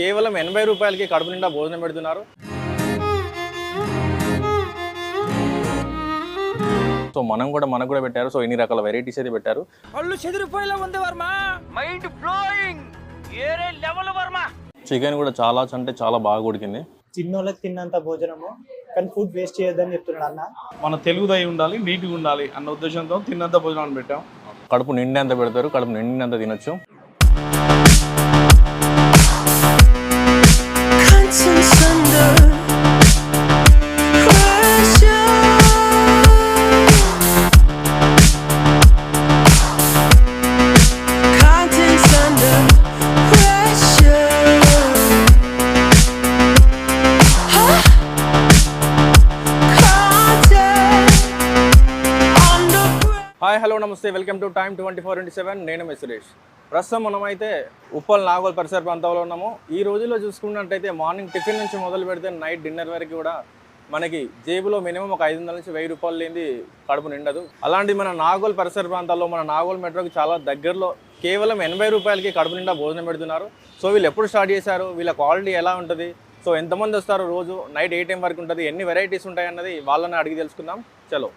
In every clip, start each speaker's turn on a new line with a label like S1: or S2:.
S1: కేవలం ఎనభై రూపాయలకి కడుపు నిండా భోజనం పెడుతున్నారు. సో మనం కూడా మనకు కూడా పెట్టారు. సో ఎన్ని రకాల వెరైటీస్ అయితే పెట్టారు.
S2: కళ్ళు చెదిరిపోయేలా ఉంది వర్మ. మైండ్ బ్లోయింగ్ ఏరే లెవెల్ వర్మ.
S1: చికెన్ కూడా చాలా అంటే చాలా బాగా ఉడికింది.
S3: చిన్నోళ్ళకి తిన్నంత భోజనము కానీ ఫుడ్ వేస్ట్ చేయొద్దని చెప్తున్నాడు అన్న.
S4: మన తెలుగుదై ఉండాలి నీట్గా ఉండాలి అన్న ఉద్దేశంతో తిన్నంత భోజనాన్ని పెట్టాం.
S1: కడుపు నిండినంత పెడతారు కడుపు నిండినంత తినొచ్చు. నమస్తే welcome to time twenty four into seven. నేను మీ సురేష్. ప్రస్తుతం మనమైతే ఉప్పల్ నాగోల్ పరిసర ప్రాంతంలో ఉన్నాము. ఈ రోజుల్లో చూసుకున్నట్టయితే మార్నింగ్ టిఫిన్ నుంచి మొదలు పెడితే నైట్ డిన్నర్ వరకు కూడా మనకి జేబులో మినిమం ఒక ఐదు వందల నుంచి వెయ్యి రూపాయలు లేనిది కడుపు నిండదు. అలాంటి మన నాగోల్ పరిసర ప్రాంతాల్లో మన నాగోల్ మెట్రోకి చాలా దగ్గరలో కేవలం ఎనభై రూపాయలకి కడుపు నిండా భోజనం పెడుతున్నారు. సో వీళ్ళు ఎప్పుడు స్టార్ట్ చేశారు? వీళ్ళ క్వాలిటీ ఎలా ఉంటుంది? సో ఎంతమంది వస్తారు రోజు? నైట్ ఏ టైం వరకు ఉంటుంది? ఎన్ని వెరైటీస్ ఉంటాయి అన్నది వాళ్ళని అడిగి తెలుసుకుందాం. చలో.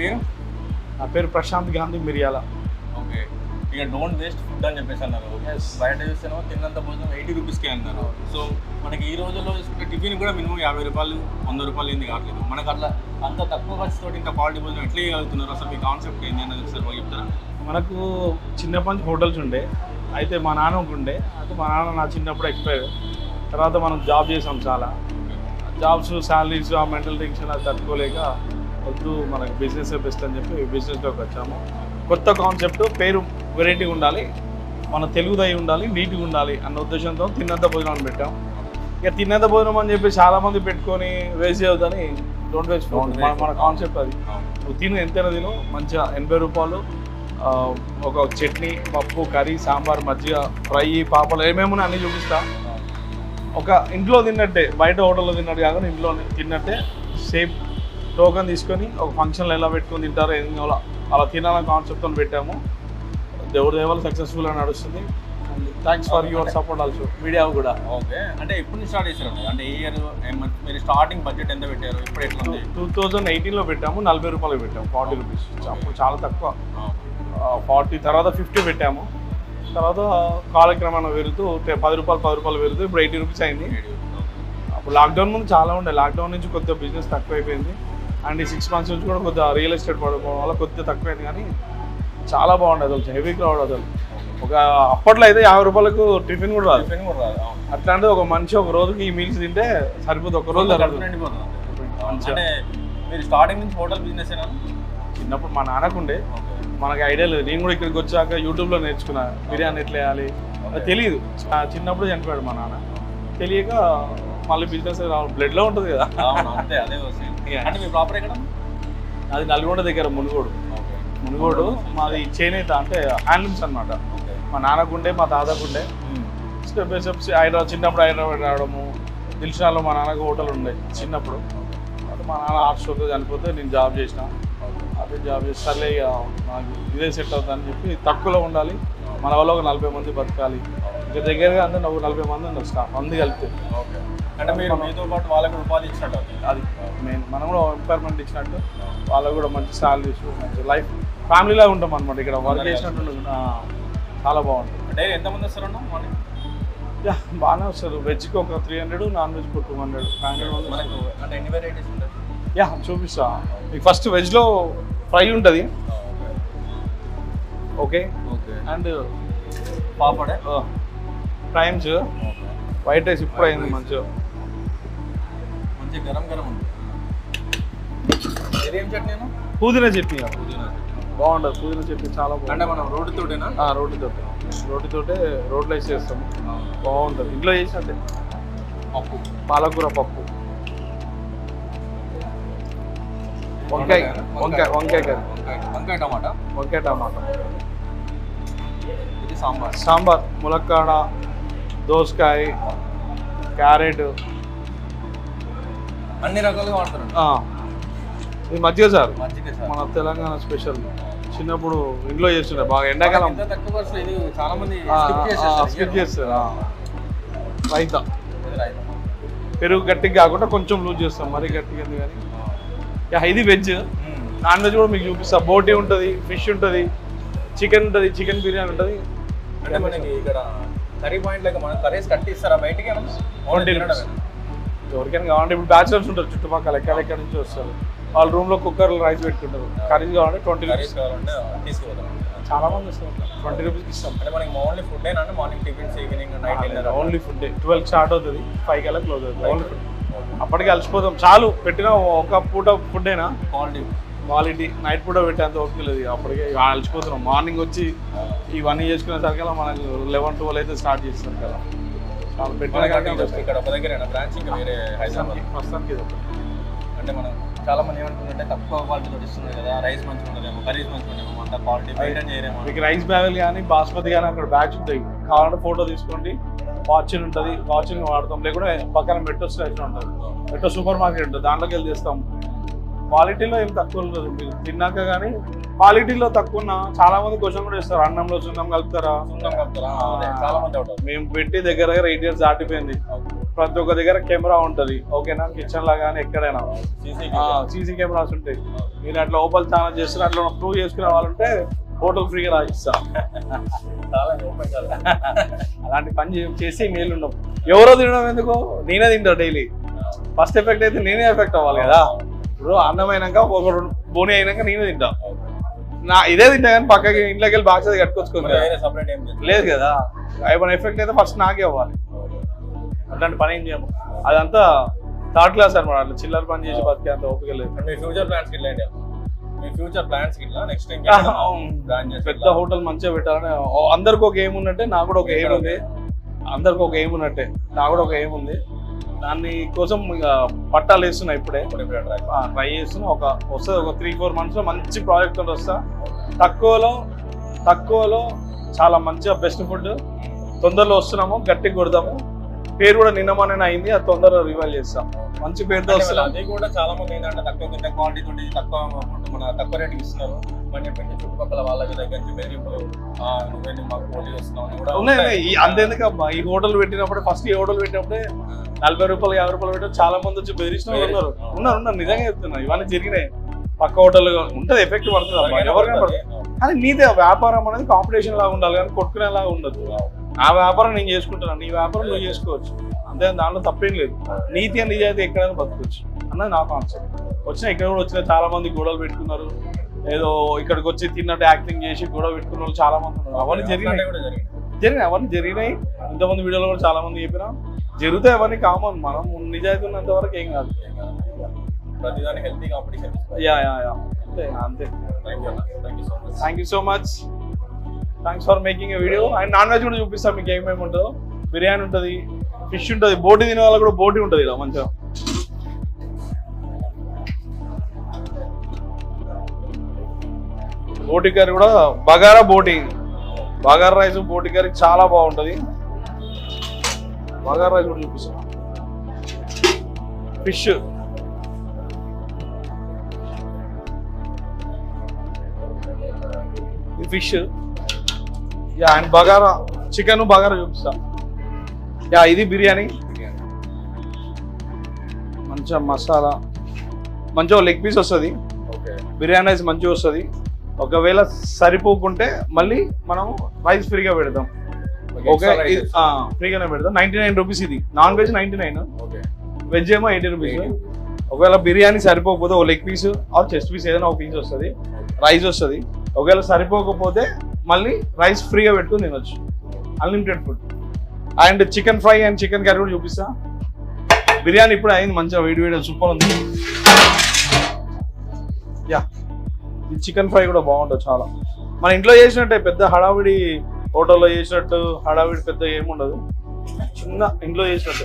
S1: పేరు?
S4: నా పేరు ప్రశాంత్ గాంధీ మిరియాల.
S1: ఓకే. ఇక డోంట్ వేస్ట్ ఫుడ్ అని చెప్పేసి అన్నారు. బయట చూస్తేనో తిన్నంత భోజనం ఎయిటీ రూపీస్కే అన్నారు. సో మనకి ఈ రోజుల్లో టిఫిన్ కూడా మినిమం యాభై రూపాయలు వంద రూపాయలు ఏంది కావట్లేదు. మనకు అట్లా అంత తక్కువ ఖర్చుతో ఇంత క్వాలిటీ భోజనం ఎట్లా చేయగలుగుతున్నారు? అసలు మీ కాన్సెప్ట్ ఏంది అన్నది ఒకసారి మాకు చెప్తారా?
S4: మనకు చిన్నప్పటి హోటల్స్ ఉండే. అయితే మా నాన్నకు ఉండే. అయితే మా నాన్న నా చిన్నప్పుడు ఎక్స్పైర్. తర్వాత మనం జాబ్ చేసాం చాలా. జాబ్స్ శాలరీస్ ఆ మెంటల్ టెన్షన్ అది తట్టుకోలేక వద్దు మనకి బిజినెస్ బెస్ట్ అని చెప్పి బిజినెస్లోకి వచ్చాము. కొత్త కాన్సెప్ట్ పేరు వెరైటీ ఉండాలి మన తెలుగుదై ఉండాలి నీట్గా ఉండాలి అన్న ఉద్దేశంతో తిన్నంత భోజనం పెట్టాం. ఇక తిన్నంత భోజనం అని చెప్పి చాలా మంది పెట్టుకొని వేస్ట్ చేయొద్దని డోంట్ వేస్ట్ మన. కాన్సెప్ట్ అది. నువ్వు తిను ఎంతైనా తిను మంచిగా ఎనభై రూపాయలు ఒక చట్నీ పప్పు కర్రీ సాంబార్ మజ్జిగ ఫ్రై పాపలు ఏమేమి అన్నీ చూపిస్తా. ఒక ఇంట్లో తిన్నట్టే బయట హోటల్లో తిన్నట్టు కాకుండా ఇంట్లో తిన్నట్టే సేమ్ టోకన్ తీసుకొని ఒక ఫంక్షన్లో ఎలా పెట్టుకొని తింటారో ఏం అలా తినాలని కాన్సెప్ట్తో పెట్టాము. దేవుడి దేవాలు సక్సెస్ఫుల్ అని నడుస్తుంది. Thanks for your support also media కూడా.
S1: ఓకే. అంటే ఎప్పుడు స్టార్ట్ చేశారు అంటే ఏ ఇయర్ మీరు స్టార్టింగ్ బడ్జెట్ ఎంత పెట్టారు? ఇప్పుడు ఎట్లా ఉంది?
S4: టూ థౌజండ్ ఎయిటీన్లో పెట్టాము నలభై రూపాయలు పెట్టాము ఫార్టీ రూపీస్ అప్పుడు చాలా తక్కువ. ఫార్టీ తర్వాత ఫిఫ్టీ పెట్టాము. తర్వాత కాలక్రమాన్ని పెరుగుతూ పది రూపాయలు పది రూపాయలు పెరుగుతూ ఇప్పుడు ఎయిటీ రూపీస్. అయింది అప్పుడు లాక్డౌన్ ముందు చాలా ఉండే. లాక్డౌన్ నుంచి కొద్దిగా బిజినెస్ తక్కువైపోయింది. అండ్ ఈ సిక్స్ మంత్స్ నుంచి కూడా కొద్దిగా రియల్ ఎస్టేట్ పడిపోవడం వల్ల కొద్దిగా తక్కువైంది కానీ చాలా బాగుండేది అసలు. హెవీ క్రౌడ్ అసలు. ఒక అప్పట్లో అయితే యాభై రూపాయలకు టిఫిన్ కూడా రాదు.
S1: టిఫిన్ కూడా రాదు అవును.
S4: అట్లాంటిది ఒక మనిషి ఒక రోజుకి ఈ మీల్స్ తింటే సరిపోతుంది ఒక రోజు
S1: మీరు స్టార్టింగ్ నుంచి హోటల్ బిజినెస్
S4: చిన్నప్పుడు మా నాన్నకుండే మనకి ఐడియా లేదు. నేను కూడా ఇక్కడికి వచ్చాక యూట్యూబ్లో నేర్చుకున్నా. బిర్యానీ ఎట్లా వేయాలి అది తెలియదు చిన్నప్పుడు చనిపోయాడు మా నాన్న. తెలియక మళ్ళీ బిజినెస్ బ్లడ్లో ఉంటుంది కదా.
S1: అంతే అదే. అంటే మీ ప్రాపర్ ఎక్కడ?
S4: అది నల్గొండ దగ్గర మునుగోడు. మునుగోడు మాది చేనేత అంటే హ్యాండ్లూమ్స్ అనమాట మా నాన్నకుండే మా తాతకుండే. స్టెప్ బై స్టెప్ హైదరాబాద్ చిన్నప్పుడు హైదరాబాద్ రావడము దిల్షాలో మా నాన్నకు హోటల్ ఉండే చిన్నప్పుడు. అది మా నాన్న హార్ట్ స్ట్రోక్ చనిపోతే నేను జాబ్ చేసిన. అదే జాబ్ చేసి సర్లే ఇక నాకు ఇదే సెట్ అవుతుందని చెప్పి తక్కువలో ఉండాలి. మన వల్ల ఒక నలభై మంది బతకాలి. ఇక దగ్గరగా అందరూ ఒక నలభై మంది ఉన్నారు స్టాఫ్ మంది కలిపితే.
S1: ఓకే అంటే మీరు మీతో పాటు వాళ్ళకి ఉపాధి ఇచ్చినట్టు.
S4: అది మెయిన్ మనం కూడా ఎంపవర్మెంట్ ఇచ్చినట్టు వాళ్ళకు కూడా మంచి సాలరీస్ మంచి లైఫ్ ఫ్యామిలీలా ఉంటాం అనమాట ఇక్కడ. వర్క్ చేసినట్టు చాలా బాగుంటుంది.
S1: డైలీ ఎంతమంది వస్తారన్నా మార్నింగ్
S4: యా బాగానే వస్తారు. వెజ్కి ఒక త్రీ హండ్రెడ్ నాన్ వెజ్కి టూ హండ్రెడ్ ఫైవ్ హండ్రెడ్
S1: అంటే ఎన్ని వెరైటీస్ ఉంటాయి?
S4: యా చూపిస్తా. మీకు ఫస్ట్ వెజ్లో ఫ్రై ఉంటుంది. ఓకే.
S1: ఓకే
S4: అండ్
S1: పాపడే?
S4: ప్రైమ్స్ వైట్ రైస్ ఇప్పుడు అయింది మంచిగా.
S1: మంచి గరం గరం ఉంది. ఇదేం చట్నీ అన్న?
S4: పుదీనా చట్నీ
S1: పుదీనా.
S4: బాగుంటుంది పుదీనా చట్నీ చాలా
S1: అంటే
S4: బాగుంటుంది
S1: మనం రోడ్డు తోటేనా
S4: ఆ, రోటితోటే రోటితోటే రోడ్లో వేసి చేస్తాము బాగుంటుంది. ఇంట్లో చేసినట్టే
S1: పప్పు.
S4: పాలకూర పప్పు. వంకాయ వంకాయ. వంకాయ కర్రీ.
S1: వంకాయ. వంకాయ టమాటా?
S4: వంకాయ టమాటా.
S1: ఇది సాంబార్.
S4: సాంబార్ ములక్కాడ దోసకాయ క్యారెట్
S1: అన్ని రకాలుగా వాడతారు
S4: ఇది మజ్జిగ సార్. మన తెలంగాణ స్పెషల్. చిన్నప్పుడు ఇంట్లో చేస్తుండే బాగా. ఎండాకాలం.
S1: తక్కువ ఇది చాలా మంది skip
S4: చేస్తారు. రైతా. పెరుగు గట్టిగా కాకుండా కొంచెం లూజ్ చేస్తాం. మరీ గట్టిగా ఉంది కానీ ఇది వెజ్. నాన్ వెజ్ కూడా మీకు చూపిస్తా. బోటీ ఉంటుంది ఫిష్ ఉంటుంది చికెన్ ఉంటుంది చికెన్ బిర్యానీ ఉంటుంది.
S1: అంటే మనకి ఇక్కడ కర్రీ పాయింట్ లెక్క మనం కర్రీస్ కట్టిస్తారా బయటికి ఏమన్నా?
S4: ఎవరికైనా కావాలంటే ఇప్పుడు బ్యాచులర్స్ ఉంటారు చుట్టుపక్కల ఎక్కడెక్కడ నుంచి వస్తారు. వాళ్ళ రూమ్లో కుక్కర్లు రైస్ పెట్టుకుంటారు. కర్రీస్ కావాలంటే ట్వంటీ రూపీస్
S1: కావాలంటే తీసుకుపోతాం.
S4: చాలా మంది వస్తారు. ట్వంటీ రూపీస్కి ఇస్తాం.
S1: అంటే మనకి ఓన్లీ ఫుడ్ ఏనా morning tiffins evening night
S4: only food twelve start అవుతుంది ఫైవ్ కల్లా క్లోజ్ అవుతుంది. ఓన్లీ ఫుడ్ అప్పటికి అలసిపోతాం. చాలు పెట్టిన ఒక పూట ఫుడ్ అయినా
S1: క్వాలిటీ
S4: క్వాలిటీ నైట్ పూట పెట్టేంత ఓపిక లేదు. అప్పటికే అలసిపోతున్నాం. మార్నింగ్ వచ్చి ఇవన్నీ చేసుకునేసరికల్లా మనకు లెవెన్ ట్వెల్వ్ అయితే స్టార్ట్ చేస్తాం కదా.
S1: ఇక్కడ ఒక దగ్గర బ్రాంచ్ ఇంకా వేరే హైదరాబాద్.
S4: ప్రస్తుతానికి.
S1: అంటే మనం చాలా మంది ఏమనుకుంటుంటే తక్కువ క్వాలిటీతో ఇస్తున్నారు కదా రైస్ మంచిగా ఉండదేమో కర్రీస్ మంచిగా ఉండేమో అంత క్వాలిటీ మెయింటైన్ చేయరేమో.
S4: మీకు రైస్ బ్యాగులు కానీ బాస్మతి కానీ అక్కడ బ్యాగ్స్ ఉంటాయి. కావాలంటే ఫోటో తీసుకోండి. ఫార్చ్యూన్ ఉంటుంది. ఫార్చ్యూన్ వాడతాం. లేకుంటే పక్కన మెట్రో స్టేషన్ ఉంటుంది. మెట్రో సూపర్ మార్కెట్ ఉంటుంది. దాంట్లోకి వెళ్ళి చేస్తాం క్వాలిటీలో ఏం తక్కువ ఉండదు. మీరు తిన్నాక కానీ క్వాలిటీలో తక్కువ ఉన్న చాలా మంది క్వశ్చన్ కూడా ఇస్తారు అన్నంలో సున్నం కలుపుతారా?
S1: సున్నం కలుపుతారా? చాలా మంది
S4: మేము పెట్టి దగ్గర దగ్గర ఎయిట్ ఇయర్స్ దాటిపోయింది. ప్రతి ఒక్క దగ్గర కెమెరా ఉంటుంది. ఓకేనా? కిచెన్ లా కానీ ఎక్కడైనా.
S1: సీసీ
S4: సీసీ కెమెరాస్ ఉంటాయి. మీరు అట్లా ఓపెన్ ఛానల్ చేస్తారు అట్లా ప్రూవ్ చేసుకునే వాళ్ళంటే హోటల్ ఫ్రీగా రాసిస్తా. అలాంటి పని చేసి మేలు ఉండవు. ఎవరో తినడం ఎందుకు? నేనే తింటా డైలీ. ఫస్ట్ ఎఫెక్ట్ అయితే నేనే ఎఫెక్ట్ అవ్వాలి కదా. ఇప్పుడు అన్నం అయినాక ఒక బోని అయినాక నేనే తింటా. నా ఇదే తింటా కానీ పక్కకి ఇంట్లోకి వెళ్ళి బాక్స్ అది కట్టుకొచ్చుకుంది
S1: లేదు.
S4: కదా. ఏమైనా ఎఫెక్ట్ అయితే ఫస్ట్ నాకే అవ్వాలి. అట్లాంటి పని ఏం చేయము. అదంతా థర్డ్ క్లాస్ అనమాట అట్లా చిల్లర పని చేసి బతికే అంత ఓపిక లేదు.
S1: మీ ఫ్యూచర్ ప్లాన్స్ ఏంటి? మీ ఫ్యూచర్ ప్లాన్స్ గిట్లా నెక్స్ట్ చేసి
S4: పెద్ద హోటల్ మంచిగా పెట్టాలని అందరికి ఒక ఏం ఉన్నట్టే నాకు కూడా ఒక ఏం ఉంది. అందరికి ఒక ఏం ఉన్నట్టే నాకు కూడా ఒక ఏం ఉంది. దాన్ని కోసం ఇక పట్టాలు వేస్తున్నా ఇప్పుడే. ట్రై చేస్తున్నా. ఒక వస్తుంది ఒక త్రీ ఫోర్ మంత్స్లో మంచి ప్రాజెక్ట్ తోటి వస్తా. తక్కువలో తక్కువలో చాలా మంచిగా బెస్ట్ ఫుడ్ తొందరలో వస్తున్నాము గట్టిగా కొడదాము. పేరు కూడా నిన్నమనే అయింది అది తొందరలో రివైల్ చేస్తాం. మంచి పేరుతో వస్తున్నాం.
S1: అది కూడా చాలా మంది ఏంటంటే తక్కువ క్వాలిటీ తక్కువ మన తక్కువ రేటుకి ఇస్తున్నారు. మన చెప్పండి చుట్టుపక్కల వాళ్ళ దగ్గర మీరు ఇప్పుడు నువ్వేంటి మాకు పోటీ వస్తున్నావు
S4: అంతేందుకమ్మా ఈ హోటల్ పెట్టినప్పుడు ఫస్ట్ ఈ హోటల్ పెట్టినప్పుడే నలభై రూపాయలు యాభై రూపాయలు పెట్టి చాలా మంది వచ్చి బెదిరించిన ఉన్నారు. ఉన్నారు. ఉన్నారు నిజంగా చెప్తున్నా ఇవన్నీ జరిగినాయి. పక్క హోటల్ ఉంటది ఎఫెక్ట్ పడుతుంది అమ్మా
S1: ఎవరికైనా పడుతుంది.
S4: కానీ నీదే వ్యాపారం అనేది కాంపిటీషన్ లాగా ఉండాలి కానీ కొట్టుకునేలాగా ఉండదు. నా వ్యాపారం నేను చేసుకుంటున్నాను నీ వ్యాపారం నువ్వు చేసుకోవచ్చు. అంతే దాంట్లో తప్పేం లేదు. నీతి అని నిజాయితీ ఎక్కడైనా బతకొచ్చు. అన్నది నా కాన్సెప్ట్ వచ్చిన ఇక్కడ కూడా వచ్చిన చాలా మంది గొడవలు పెట్టుకున్నారు. ఏదో ఇక్కడికి వచ్చి తిన్నట్టు యాక్టింగ్ చేసి గొడవ పెట్టుకున్న వాళ్ళు చాలా మంది ఉన్నారు. అవన్నీ జరిగినాయి. జరిగినాయి అవన్నీ జరిగినాయి. ఇంతమంది వీడియోలో కూడా చాలా మంది చెప్పినా. జరుగుతాయి అవన్నీ కామన్. మనం నిజాయితీ ఉన్నంత వరకు ఏం కాదు.
S1: ప్రతిదాని healthy competition.
S4: Yeah yeah yeah. అంతే అంతే.
S1: Thank you thank you so much
S4: thank you so much thanks for making a video and non veg కూడా చూపిస్తాం మీకు ఏమేమి ఉంటుందో. బిర్యానీ ఉంటుంది ఫిష్ ఉంటుంది బోటి తినే వాళ్ళకి కూడా బోటి ఉంటుంది ఇలా మంచిగా. బోటి కర్రీ కూడా బగారా బోటి. బగారా రైస్ బోటి కర్రీ చాలా బాగుంటుంది. బగారా రైస్ కూడా చూపిస్తాం. Fish. Fish. Yeah and bagara chicken bagara చూపిస్తా. యా ఇది బిర్యానీ. మంచిగా మసాలా. మంచిగా లెగ్ పీస్ వస్తుంది. బిర్యానీ రైస్ మంచిగా వస్తుంది. ఒకవేళ సరిపోకుంటే మళ్ళీ మనం రైస్ ఫ్రీగా పెడతాం. ఓకే ఫ్రీగానే పెడతాం. నైన్టీ నైన్ రూపీస్ ఇది. Non veg ninety nine
S1: okay
S4: veg ఏమో ఎయిటీ రూపీస్ ఒకవేళ బిర్యానీ సరిపోకపోతే ఒక leg piece or chest piece ఏదైనా ఒక పీస్ వస్తుంది. రైస్ వస్తుంది. ఒకవేళ సరిపోకపోతే మళ్ళీ రైస్ ఫ్రీగా పెట్టుకుని తినొచ్చు. Unlimited food and chicken fry and chicken curry కూడా చూపిస్తా. బిర్యానీ ఇప్పుడు అయింది మంచిగా వేడి వేడి సూపర్ ఉంది. యా ఈ చికెన్ ఫ్రై కూడా బాగుంటుంది చాలా. మన ఇంట్లో చేసినట్టే పెద్ద హడావిడి హోటల్లో చేసినట్టు హడావిడి పెద్ద ఏముండదు. చిన్న ఇంట్లో చేసినట్టు.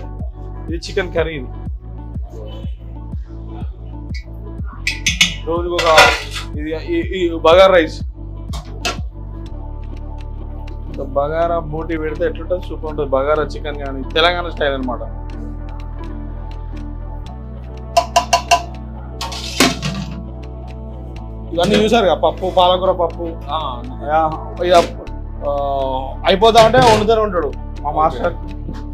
S4: ఇది చికెన్ కర్రీ ఇది. రోజుకు ఒక ఇది ఈ- రైస్. బగారా బోటి పెడితే ఎట్లుంటుంది? సూపర్ ఉంటుంది. బగారా చికెన్ కానీ తెలంగాణ స్టైల్ అనమాట ఇవన్నీ చూసారు కదా పప్పు పాలకూర పప్పు. అయిపోతా ఉంటే వండుతూనే ఉంటాడు మా మాస్టర్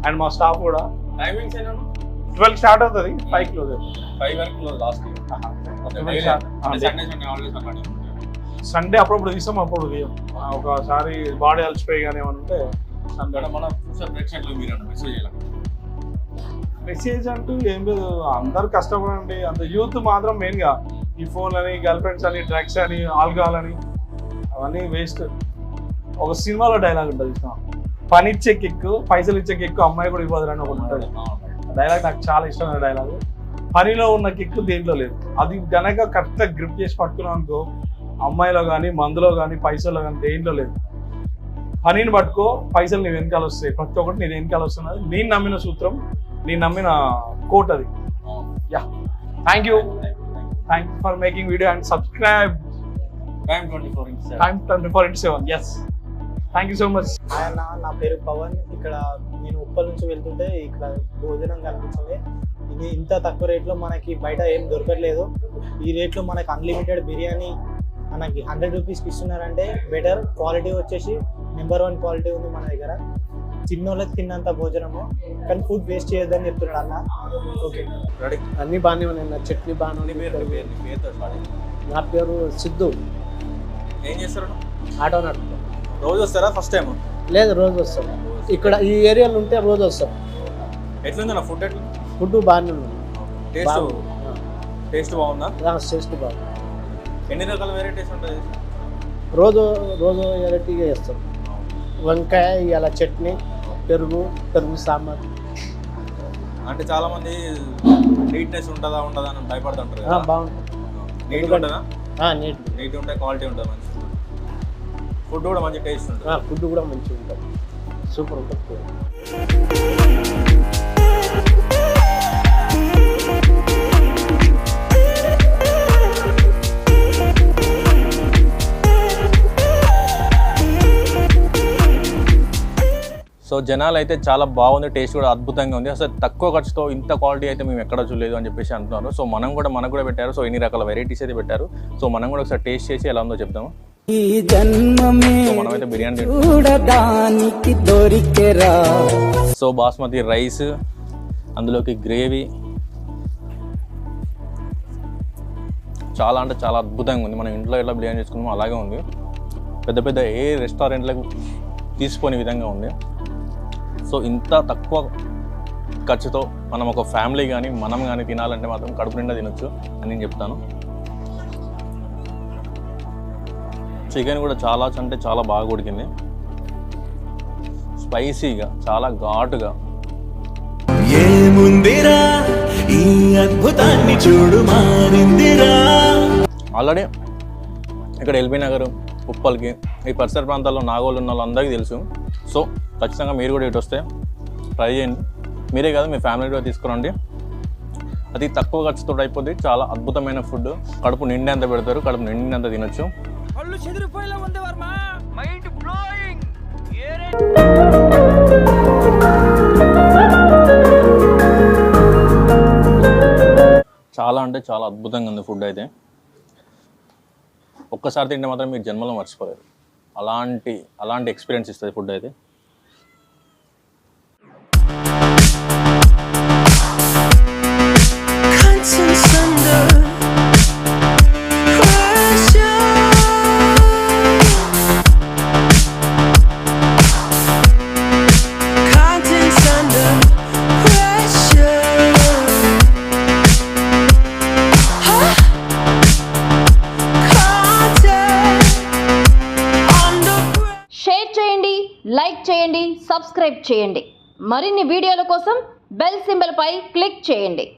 S4: అండ్ మా స్టాఫ్ కూడా.
S1: టైమింగ్స్
S4: ట్వెల్వ్ స్టార్ట్ అవుతుంది ఫైవ్ క్లోజ్
S1: ఫైవ్ వరకు లాస్ట్ సండే
S4: అప్పుడప్పుడు తీస్తాం అప్పుడు తీయం. ఒకసారి బాడీ అలసిపోయి కానీ
S1: మనం ప్రేక్షకులు మీరు మెసేజ్ చేయాలి
S4: మెసేజ్ అంటూ ఏం లేదు అందరు కష్టపడండి అంత యూత్ మాత్రం మెయిన్గా. ఈ ఫోన్ అని గర్ల్ ఫ్రెండ్స్ అని డ్రగ్స్ అని ఆల్కహాల్ అని అవన్నీ వేస్ట్. ఒక సినిమాలో డైలాగ్ ఉంటుంది ఇష్టం పని ఇచ్చే కిక్కు పైసలు ఇచ్చే కిక్కు అమ్మాయి కూడా ఇవ్వదు అని ఒకటి ఉంటుంది. డైలాగ్ నాకు చాలా ఇష్టమైన డైలాగ్. పనిలో ఉన్న కిక్కు దేంట్లో లేదు. అది గనక కరెక్ట్గా గ్రిప్ చేసి పట్టుకున్నాం అనుకో అమ్మాయిలో కానీ మందులో కానీ పైసల్లో కానీ దేంట్లో లేదు. పనిని పట్టుకో పైసలు నీ వెనకాల వస్తాయి. ప్రతి ఒక్కటి నీ వెనకాల వస్తున్నది. నేను నమ్మిన సూత్రం నేను నమ్మిన కోట్ అది. Yeah. Thank you. Thank you for making video and subscribe
S1: time twenty four inch
S4: time twenty four into seven yes thank you so much
S3: ఆయన నా పేరు పవన్. ఇక్కడ నేను ఉప్పల్ నుంచి వెళ్తుంటే ఇక్కడ భోజనం కనిపించింది ఇది ఇంత తక్కువ రేట్లో మనకి బయట ఏం దొరకట్లేదు. ఈ రేట్లో మనకి అన్లిమిటెడ్ బిర్యానీ మనకి హండ్రెడ్ రూపీస్కి ఇస్తున్నారంటే బెటర్ క్వాలిటీ వచ్చేసి నెంబర్ వన్ క్వాలిటీ ఉంది మన దగ్గర. చిన్నోళ్ళకి తిన్నంత భోజనము కానీ ఫుడ్ వేస్ట్ చేయొద్దని చెప్తున్నాడు అన్న. ఓకే.
S1: రెడీ.
S5: అన్ని బాగానే ఉన్నాయి నా చట్నీ బాగానే
S1: నీ
S5: ఉంది.
S1: పేరు నీ పేరు పేరుతో.
S5: నా సిద్ధు.
S1: ఏం చేస్తారు?
S5: ఆటో నడుపుతాం.
S1: రోజు వస్తారా? ఫస్ట్ టైం
S5: లేదు రోజు వస్తాం. ఇక్కడ ఈ ఏరియాలో ఉంటే రోజు వస్తాం.
S1: ఎట్లుంది నా ఫుడ్ ఎట్లా?
S5: ఫుడ్ బాగానే ఉంది.
S1: టేస్ట్
S5: బాగుంది.
S1: టేస్ట్ బాగుందా?
S5: టేస్ట్ బాగుంది.
S1: ఎన్ని రకాల వెరైటీస్ ఉంటుంది
S5: రోజు రోజు వెరైటీగా చేస్తాం. వంకాయ ఇలా చట్నీ పెరుగు పెరుగు సాంబార్.
S1: అంటే చాలా మంది నీట్నెస్ ఉంటుందా ఉండదా అని భయపడుతుంటారు కదా.
S5: బాగుంటుంది.
S1: నీట్ ఉంటుందా?
S5: ఆ, నీట్
S1: నీట్ ఉంటే క్వాలిటీ ఉంటుంది మంచి ఫుడ్ కూడా మంచి టేస్ట్ ఉంటుంది.
S5: ఫుడ్ కూడా మంచిగా ఉంటుంది. సూపర్ ఉంటుంది.
S1: సో జనాలు అయితే చాలా బాగుంది టేస్ట్ కూడా అద్భుతంగా ఉంది. అసలు తక్కువ ఖర్చుతో ఇంత క్వాలిటీ అయితే మేము ఎక్కడ చూడలేదు అని చెప్పేసి అంటున్నారు. సో మనం కూడా మనకు కూడా పెట్టారు. సో ఇన్ని రకాల వెరైటీస్ అయితే పెట్టారు. సో మనం కూడా ఒకసారి టేస్ట్ చేసి ఎలా ఉందో చెప్తాము
S6: ఈ జన్మమే
S1: సో మనమైతే బిర్యానీ.
S6: చూడడానికి దొరికెరా.
S1: సో బాస్మతి రైస్ అందులోకి గ్రేవీ. చాలా అంటే చాలా అద్భుతంగా ఉంది. మనం ఇంట్లో ఎలా బిర్యానీ చేసుకున్నామో అలాగే ఉంది. పెద్ద పెద్ద ఏ రెస్టారెంట్లకు తీసుకునే విధంగా ఉంది. సో ఇంత తక్కువ ఖర్చుతో మనం ఒక ఫ్యామిలీ కానీ మనం కానీ తినాలంటే మాత్రం కడుపు నిండా తినొచ్చు అని నేను చెప్తాను. చికెన్ కూడా చాలా అంటే చాలా బాగా ఉడికింది. స్పైసీగా చాలా ఘాటుగా.
S7: ఏముందిరా ఈ అద్భుతాన్ని చూడు మారిందిరా?
S1: ఆల్రెడీ ఇక్కడ ఎల్బీ నగర్ ఉప్పల్కి ఈ పరిసర ప్రాంతాల్లో నాగోలు ఉన్న వాళ్ళందరికీ తెలుసు. సో ఖచ్చితంగా మీరు కూడా ఇటు వస్తే ట్రై చేయండి. మీరే కాదు మీ ఫ్యామిలీ కూడా తీసుకురండి. అతి తక్కువ ఖర్చుతో అయిపోద్ది. చాలా అద్భుతమైన ఫుడ్ కడుపు నిండేంత పెడతారు. కడుపు నిండినంత తినొచ్చు.
S2: కళ్ళు చెదిరిపోయేలా ఉంది వర్మ. మైండ్ బ్లోయింగ్ ఏరే
S1: చాలా అంటే చాలా అద్భుతంగా ఉంది ఫుడ్ అయితే. ఒక్కసారి తింటే మాత్రం మీరు జన్మలో మర్చిపోలేరు అలాంటి అలాంటి ఎక్స్పీరియన్స్ ఇస్తుంది ఫుడ్ అయితే.
S8: చేయండి. మరిన్ని వీడియోల కోసం బెల్ సింబల్పై క్లిక్ చేయండి.